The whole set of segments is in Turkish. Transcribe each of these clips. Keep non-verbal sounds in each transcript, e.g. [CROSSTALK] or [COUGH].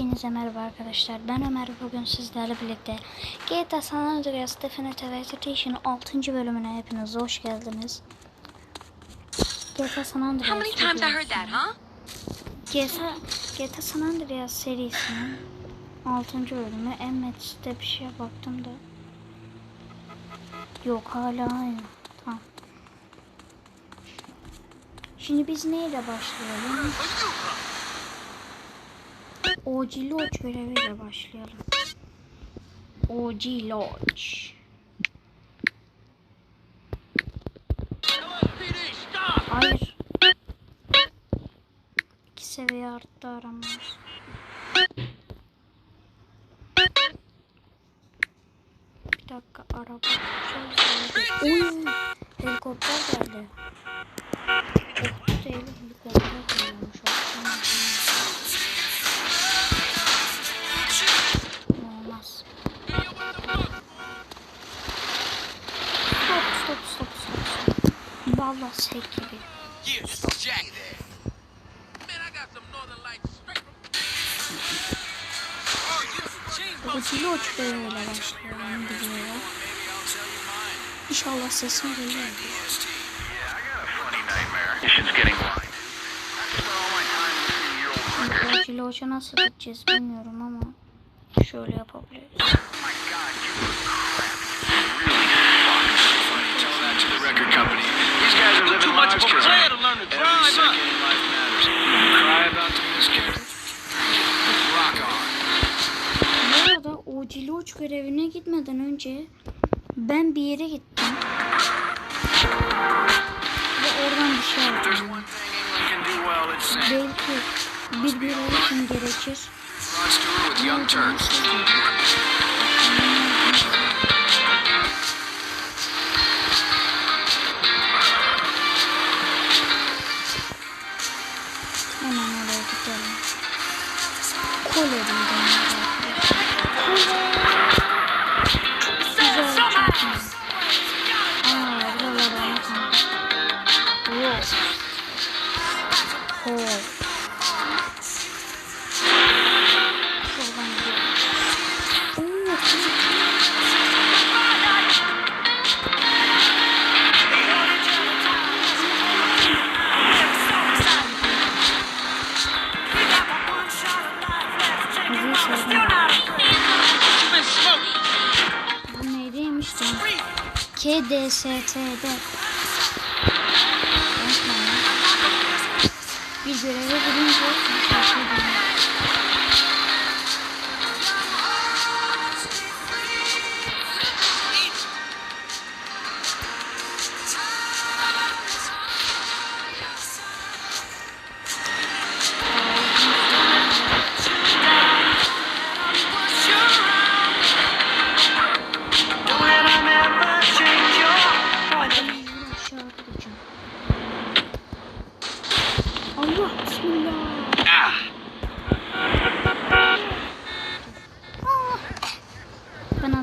Hepinize merhaba arkadaşlar. Ben Ömer. Bugün sizlerle birlikte GTA San Andreas Definitive Edition 6. bölümüne hepiniz hoş geldiniz. GTA San Andreas How many times I heard that, huh? GTA, GTA San Andreas serisinin 6. bölümü. Emmet'te bir şeye baktım da. Yok hala aynı. Tamam. Şimdi biz neyle başlayalım? OG Lodge göreviyle başlayalım. OG Lodge. Hayır. İki seviye arttı aramız. Bir dakika araba. Oy! Helikopter geldi. Second in life matters. Cry about the miscarriage. Rock on. Bu arada o Ciloç görevine gitmeden önce ben bir yere gittim. Oradan bir şey sing. Belki bir görev için gerekir. Young Turks. Ya. Bir göreve girince bir şarkı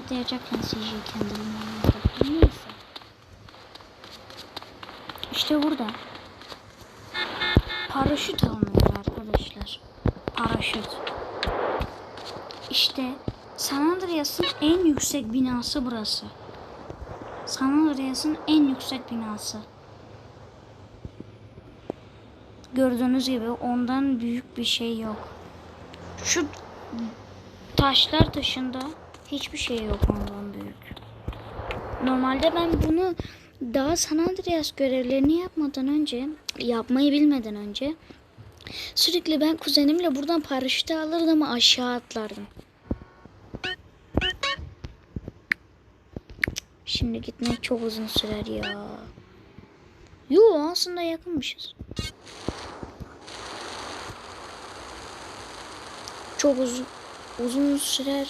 Atlayacakken CJ'yi kendimden yaptım. Neyse. İşte burada. Paraşüt alınıyor arkadaşlar. Paraşüt. İşte San Andreas'ın en yüksek binası burası. San Andreas'ın en yüksek binası. Gördüğünüz gibi ondan büyük bir şey yok. Şu taşlar dışında hiçbir şey yok ondan büyük. Normalde ben bunu daha San Andreas görevlerini yapmadan önce, yapmayı bilmeden önce sürekli ben kuzenimle buradan paraşütü alırdım aşağı atlardım. Şimdi gitmek çok uzun sürer ya. Yo aslında yakınmışız. Çok uzun uzun sürer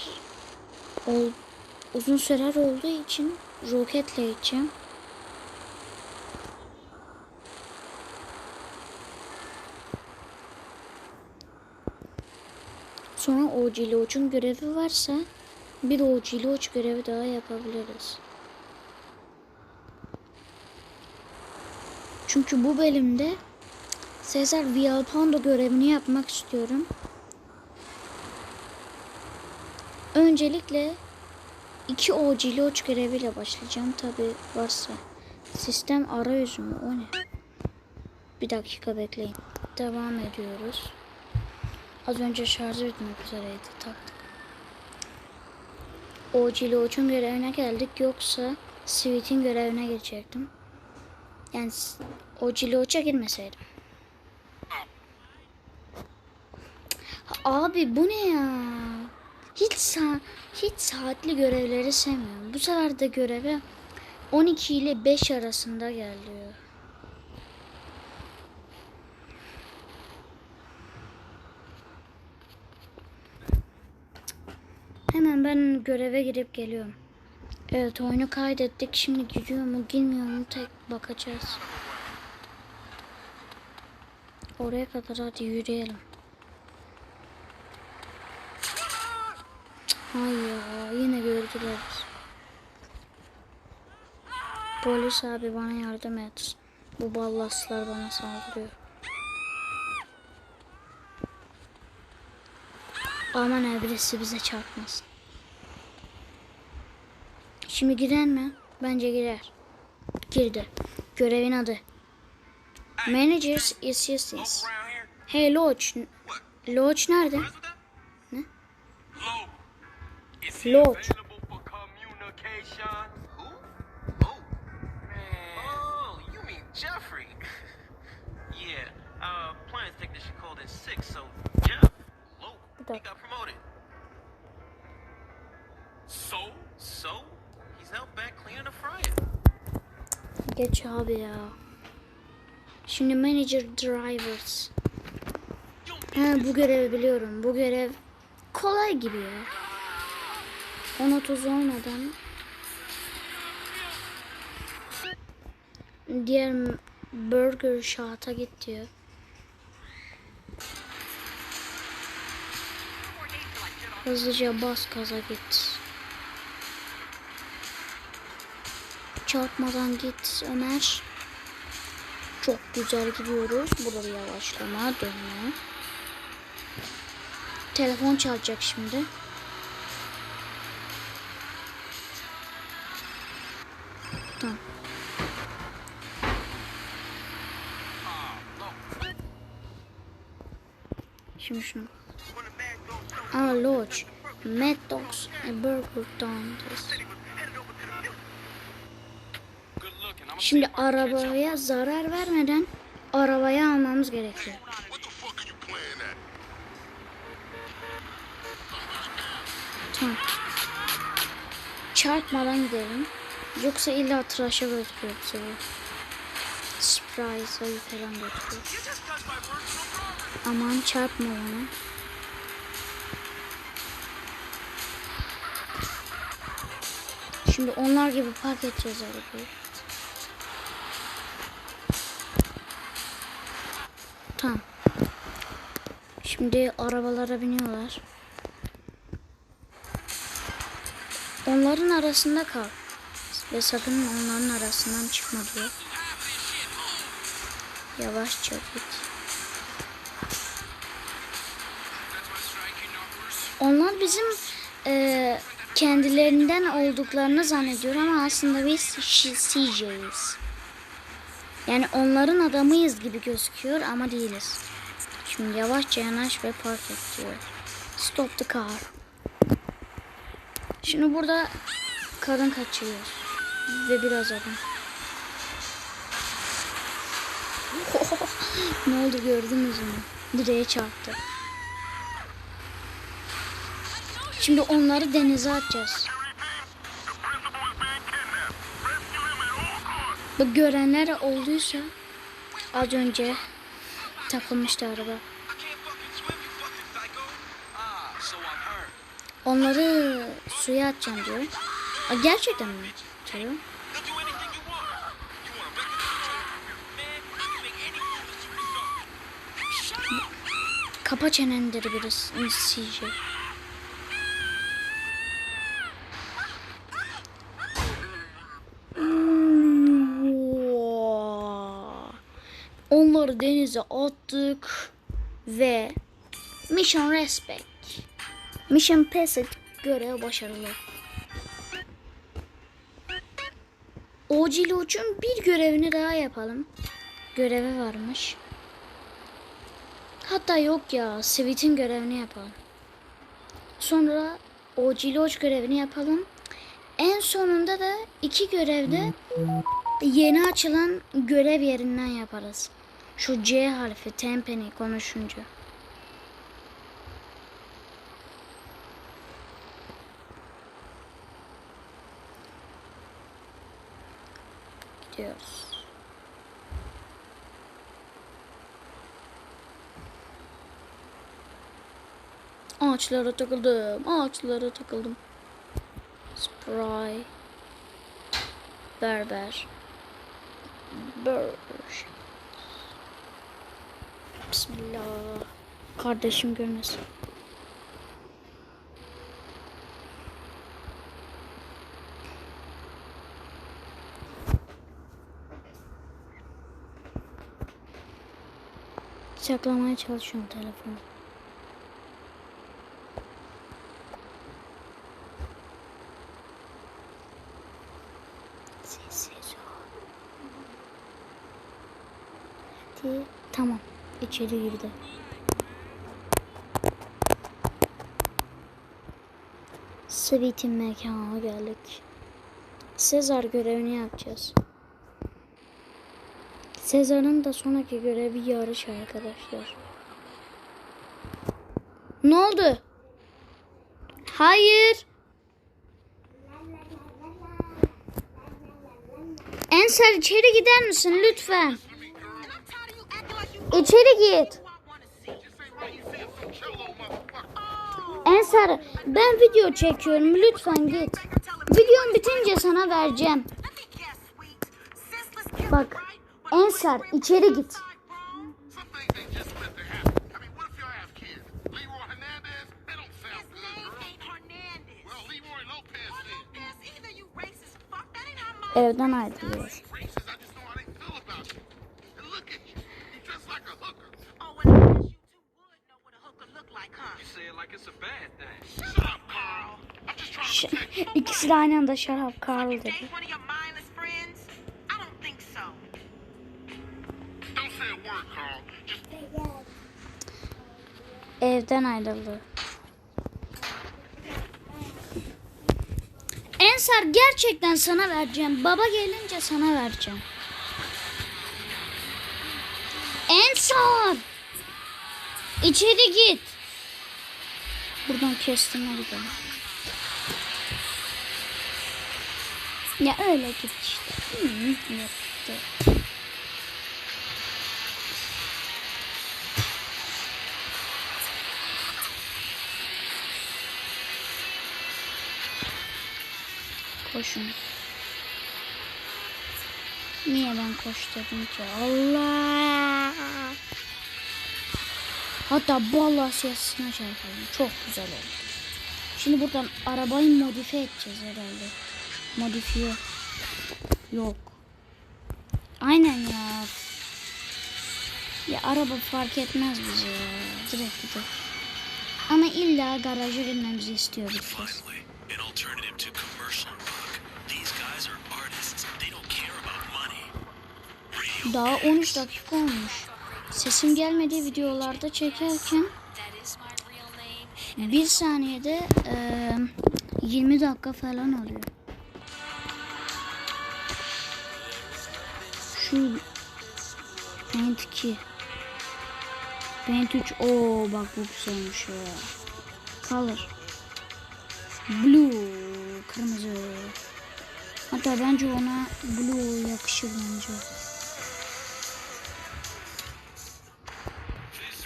uzun sürer olduğu için roketle gideceğim. Sonra o Ciloç'un görevi varsa bir o Ciloç görevi daha yapabiliriz. Çünkü bu bölümde Sezar Vialpando görevini yapmak istiyorum. Öncelikle iki OG Lodge göreviyle başlayacağım. Tabi varsa. Sistem arayüzü mü? O ne? Bir dakika bekleyin. Devam ediyoruz. Az önce şarjı bitmek üzereydi. Taktık. OG Lodge'un görevine geldik. Yoksa Sweet'in görevine geçecektim. Yani OG Lodge'a girmeseydim. Abi bu ne ya? Hiç sa hiç saatli görevleri sevmiyorum. Bu sefer de göreve 12 ile 5 arasında geliyor. Hemen ben göreve girip geliyorum. Evet oyunu kaydettik. Şimdi gidiyor mu girmiyor mu tek bakacağız. Oraya kadar hadi yürüyelim. Ay ya yine gördüler. Polis abi bana yardım et. Bu ballaslar bana saldırıyor. Aman ha, bize çarpmasın. Şimdi girer mi? Bence girer. Girdi. Görevin adı. Managers. Around here? Hey Lodge. Lodge nerede? Ne? Oh. Uh, Low, he dakika. got promoted. So? So? He's out back cleaning the fryer. Geç abi ya. Şimdi Manager Drivers. He bu görevi biliyorum. Bu görev kolay gibi ya. Ona tuz olmadan diğer Burger Shot'a git diyor. Hızlıca bas gaza git. Çarpmadan git Ömer. Çok güzel gidiyoruz. Burada yavaşlama dönme. Telefon çalacak şimdi. Şimdi şunu. Aa Lodge. Mad Dogs. A Burger. I'm Şimdi arabaya zarar vermeden arabayı almamız gerekiyor. Tamam. Çarpmadan gidelim. Yoksa illa tıraşa götürüyor bu sefer. Falan götürüyor. Aman çarpma bana. Şimdi onlar gibi park edeceğiz arabayı. Tamam. Şimdi arabalara biniyorlar. Onların arasında kal. Ve sakın onların arasından çıkma diyor. Yavaşça git. Onlar bizim e, kendilerinden olduklarını zannediyor ama aslında biz CJ'yiz. Yani onların adamıyız gibi gözüküyor ama değiliz. Şimdi yavaşça yanaş ve park et diyor. Stop the car. Şimdi burada kadın kaçıyor. Ve biraz adam. [LAUGHS] ne oldu gördünüz mü? Direğe çarptı. Şimdi onları denize atacağız. Bu görenler olduysa az önce takılmıştı araba. Onları suya atacağım diyor. Aa, gerçekten mi? Diyor. They'll do anything you Denize attık ve Mission Respect. Mission Passed görev başarılı. Ociloç'un bir görevini daha yapalım. Görevi varmış. Hatta yok ya, Sweet'in görevini yapalım. Sonra Ociloç görevini yapalım. En sonunda da iki görevde yeni açılan görev yerinden yaparız. Şu C harfi tempeni konuşunca. Gidiyoruz. Ağaçlara takıldım. Ağaçlara takıldım. Spray. Berber. Berber. Bismillah. Kardeşim görmesin. Saklamaya çalışıyorum telefonu. Sessiz ol. Hadi. Tamam. İçeri girdi. Sweet'in mekanına geldik. Sezar görevini yapacağız. Sezar'ın da sonraki görevi yarış arkadaşlar. Ne oldu? Hayır. Ensar içeri gider misin lütfen? İçeri git. Ensar ben video çekiyorum lütfen git. Videom bitince sana vereceğim. Bak Ensar içeri git. Some things İkisi de aynı anda şarap Carl dedi. Evden ayrıldı. Ensar gerçekten sana vereceğim. Baba gelince sana vereceğim. Ensar! İçeri git. Buradan kestim hadi Ya öyle git işte. Hı, yaptı. Koşun. Niye ben koş dedim ki? Allah. Hatta balla sesine çarpalım. Çok güzel oldu. Şimdi buradan arabayı modifiye edeceğiz herhalde. Modifiye. Yok. Aynen ya. Ya araba fark etmez bize ya. Direkt gidelim. Ama illa garaja girmemizi istiyor bir kez. About money. Daha 13 dakika olmuş. Sesim gelmediği videolarda çekerken bir saniyede eee, 20 dakika falan oluyor. Şu Paint 2 Paint 3 Oo bak bu güzelmiş ya. Color Blue Kırmızı Hatta bence ona blue yakışır bence.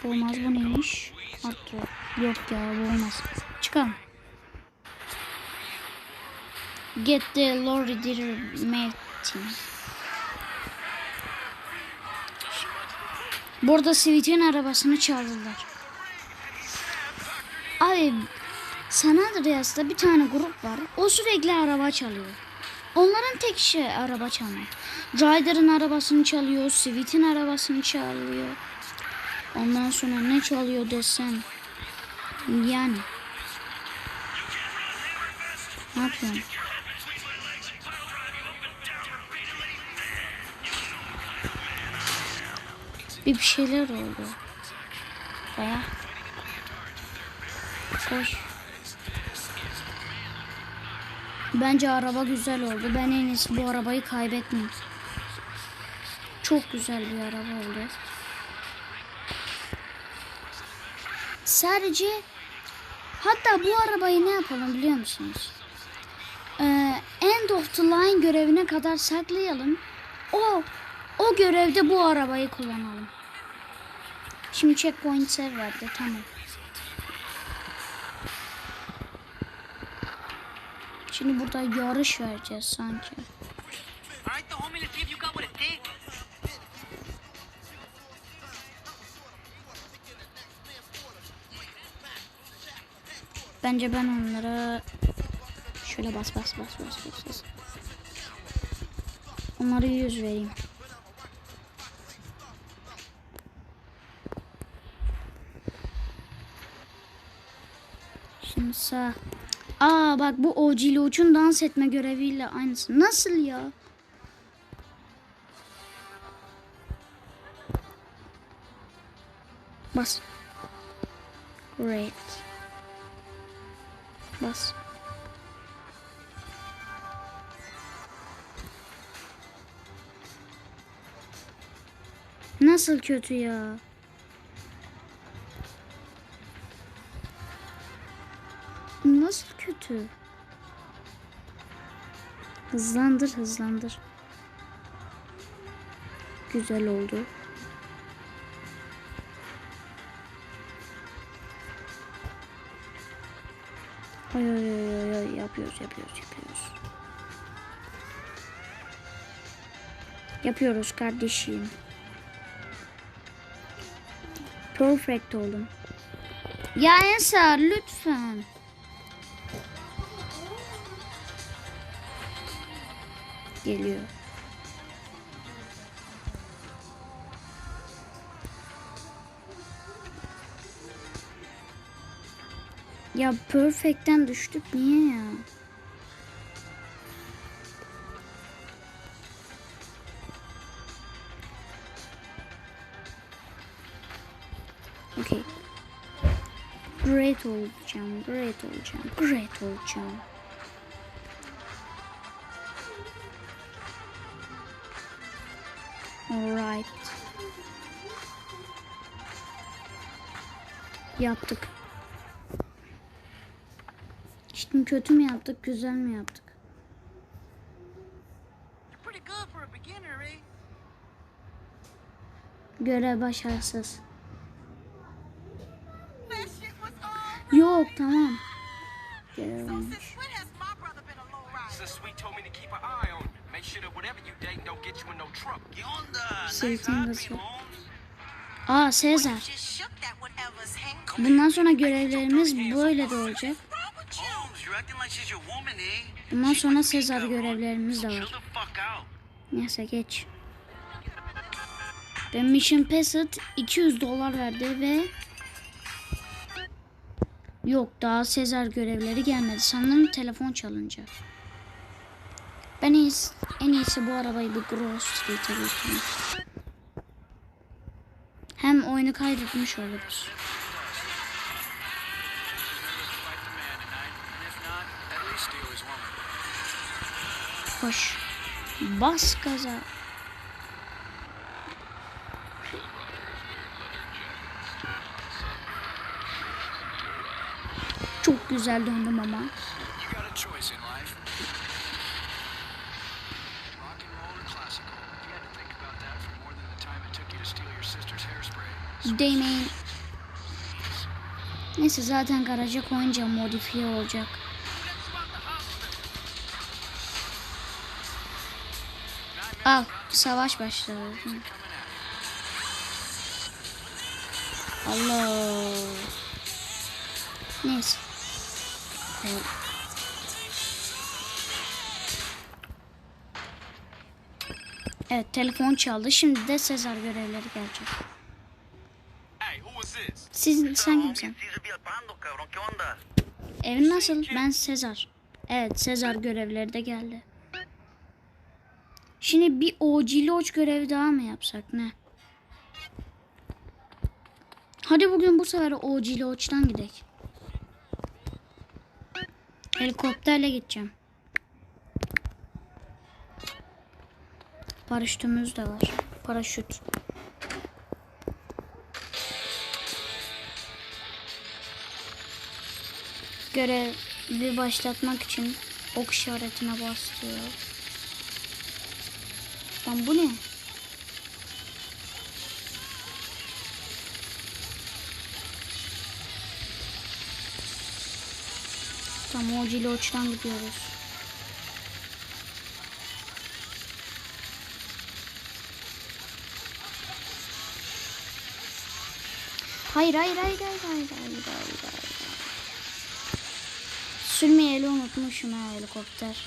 Olmaz bu neymiş? Artı. Yok ya bu olmaz. Çıkalım. Get the lorry dealer meeting. Burada Sweet'in arabasını çaldılar. Abi San Andreas'ta bir tane grup var. O sürekli araba çalıyor. Onların tek işi araba çalmak. Ryder'ın arabasını çalıyor, Sweet'in arabasını çalıyor. Ondan sonra ne çalıyor desem yani. Ne yapıyorsun? Bir bir şeyler oldu. Baya. Koş. Bence araba güzel oldu. Ben en iyisi bu arabayı kaybetmeyeyim. Çok güzel bir araba oldu. Sadece hatta bu arabayı ne yapalım biliyor musunuz? Ee, end of the line görevine kadar saklayalım. O o görevde bu arabayı kullanalım. Şimdi checkpoint sev verdi tamam. Şimdi burada yarış vereceğiz sanki. Bence ben onlara şöyle bas bas bas bas bas bas. Onlara yüz vereyim. Sağ. Aa bak bu OG Loach'un dans etme göreviyle aynısı. Nasıl ya? Bas. Great. Bas. Nasıl kötü ya? Nasıl kötü? Hızlandır, hızlandır. Güzel oldu. Ay ay ay ay yapıyoruz yapıyoruz yapıyoruz. Yapıyoruz kardeşim. Perfect oldum. Ya Ensar lütfen. Geliyor. Ya perfect'ten düştük niye ya? Okay. Great olacağım, great olacağım, great olacağım. Alright. Yaptık. Şimdi kötü mü yaptık, güzel mi yaptık? Eh? Görev başarısız. Yok tamam. Seyit'in kızı. Aa Sezar. Bundan sonra görevlerimiz böyle de olacak. eh? Bundan sonra Sezar görevlerimiz de var. Neyse geç. Ben Mission Passed 200 dolar verdi ve Yok daha Sezar görevleri gelmedi. Sanırım telefon çalınca. Ben en iyisi, en iyisi bu arabayı bir Grove Street'e götüreyim. Hem oyunu kaydetmiş oluruz. Koş. Bas gaza. Çok güzel döndüm ama. Değmeyin. Neyse zaten garaja koyunca modifiye olacak. Al savaş başladı. Allah. Neyse. Evet. Telefon çaldı. Şimdi de Sezar görevleri gelecek. Siz sen kimsin? Evin nasıl? Ben Sezar. Evet Sezar görevleri de geldi. Şimdi bir OG Lodge görevi daha mı yapsak ne? Hadi bugün bu sefer OG Lodge'dan gidelim. Helikopterle gideceğim. Paraşütümüz de var. Paraşüt. Görevi başlatmak için ok işaretine bastıyor. Lan bu ne? Tam o Ciloç'tan gidiyoruz. Hayır hayır hayır hayır hayır hayır hayır hayır. Sürmeyeli unutmuşum ha helikopter.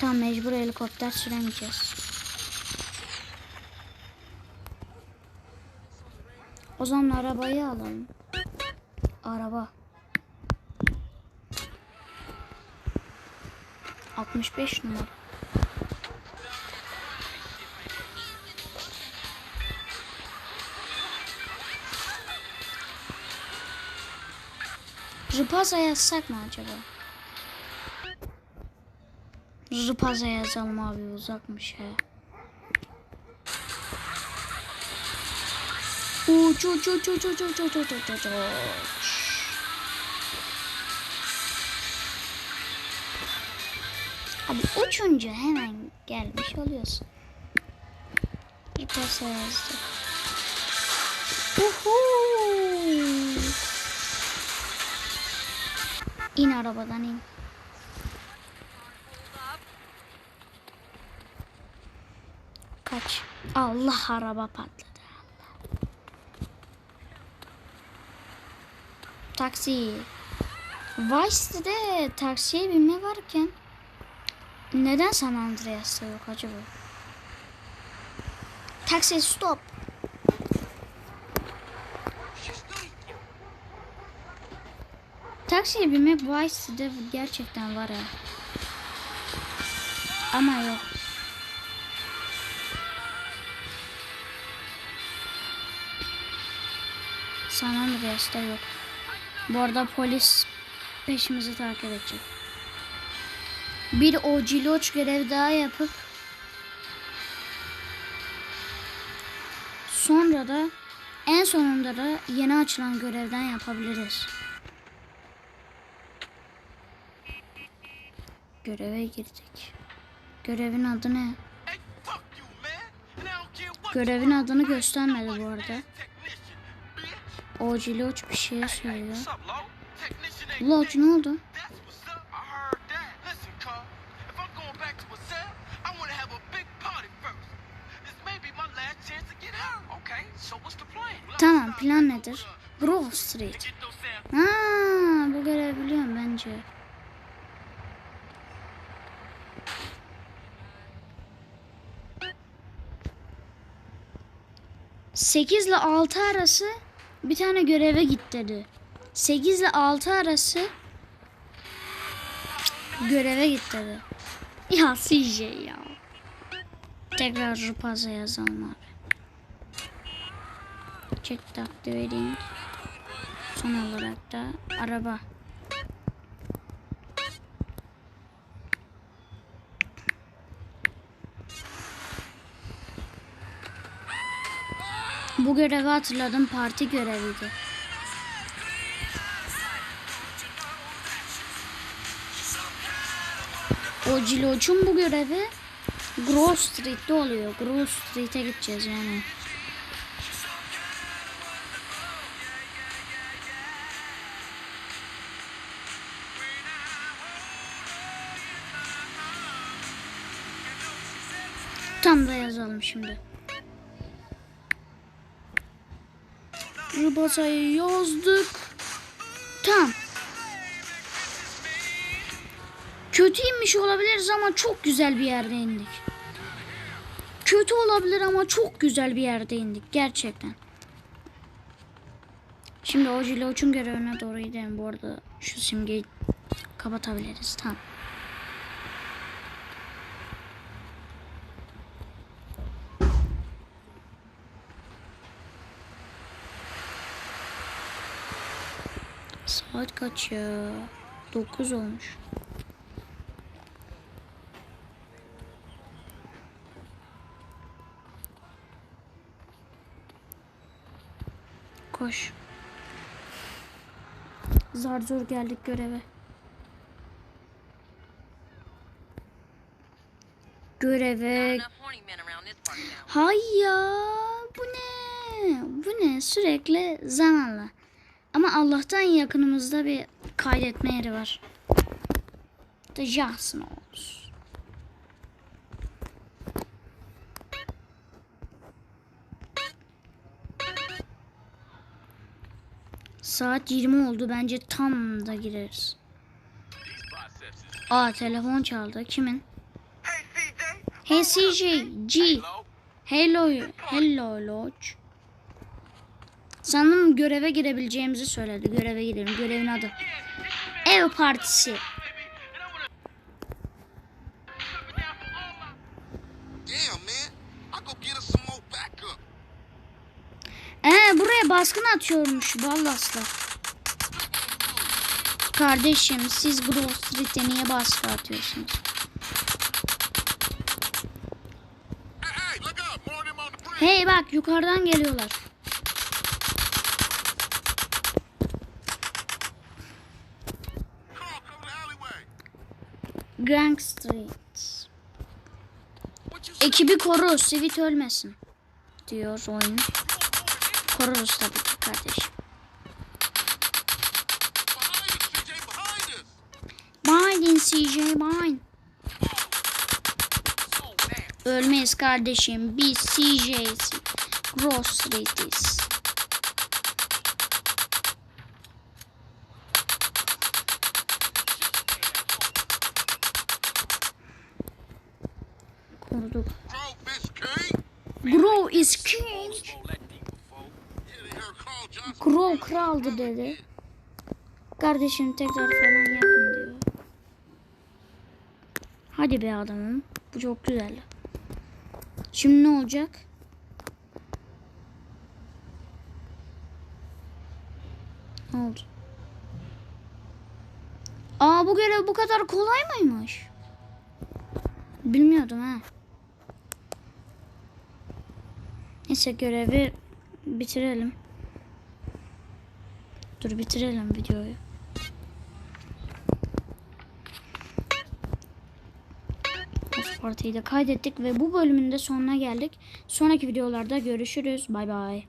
Tam mecbur helikopter süremeyeceğiz. O zaman arabayı alalım. Araba. 65 numara. Rıpaza yazsak mı acaba? Rıpaza yazalım abi uzakmış he. Uç uç uç uç uç uç uç uç uç uç Abi uçunca hemen gelmiş oluyorsun. Rıpaza yazdık. Uhu. İn arabadan in. Kaç. Allah araba patladı. Taksi. Vice'de taksiye binme varken neden San Andreas'ta yok acaba? Taksi stop. Taksiye binmek Vice'de gerçekten var ya. Ama yok. San Andreas'ta yok. Bu arada polis peşimizi takip edecek. Bir Lodge görev daha yapıp sonra da en sonunda da yeni açılan görevden yapabiliriz. Göreve girecek. Görevin adı ne? Görevin adını göstermedi bu arada. OG Loach bir şey söylüyor. Loach ne oldu? Tamam plan nedir? Grove Street. Ha, bu görev biliyorum bence. 8 ile 6 arası bir tane göreve git dedi. 8 ile 6 arası göreve git dedi. [LAUGHS] Ya CJ ya. Tekrar Rupaz'a yazalım abi. Check the. Son olarak da araba. Bu görevi hatırladım parti göreviydi. O Ciloç'un bu görevi Grove Street'te oluyor. Grove Street'e gideceğiz yani. Tam da yazalım şimdi. Rıbatayı yazdık. Tam. Kötü inmiş olabiliriz ama çok güzel bir yerde indik. Kötü olabilir ama çok güzel bir yerde indik gerçekten. Şimdi o Jiloç'un görevine doğru gidelim. Bu arada şu simgeyi kapatabiliriz. Tamam. Saat kaç ya? 9 olmuş. Koş. Zar zor geldik göreve. Göreve. Hay ya bu ne? Bu ne? Sürekli zamanla. Ama Allah'tan yakınımızda bir kaydetme yeri var. Da Johnson olsun. Saat 20 oldu. Bence tam da gireriz. Aa telefon çaldı. Kimin? Hey CJ. G. Hello. Hello Lodge. Sanırım göreve girebileceğimizi söyledi. Göreve girelim. Görevin adı. Ev partisi. Ee, buraya baskın atıyormuş Ballas'la. Kardeşim siz Grove Street'e niye baskı atıyorsunuz? Hey bak yukarıdan geliyorlar. Gang Street. Ekibi koru, Sivit ölmesin. Diyor oyun. Koruruz tabii ki kardeşim. Behind us, CJ, Biden. Ölmeyiz kardeşim. Biz CJ'yiz. Gross Street'iz. King. Grow is king. Grow kraldı dedi. Kardeşim tekrar falan yapın diyor. Hadi be adamım. Bu çok güzel. Şimdi ne olacak? Ne oldu? Aa bu görev bu kadar kolay mıymış? Bilmiyordum ha. Neyse görevi bitirelim. Dur bitirelim videoyu. Host Party'yi de kaydettik ve bu bölümün de sonuna geldik. Sonraki videolarda görüşürüz. Bay bay.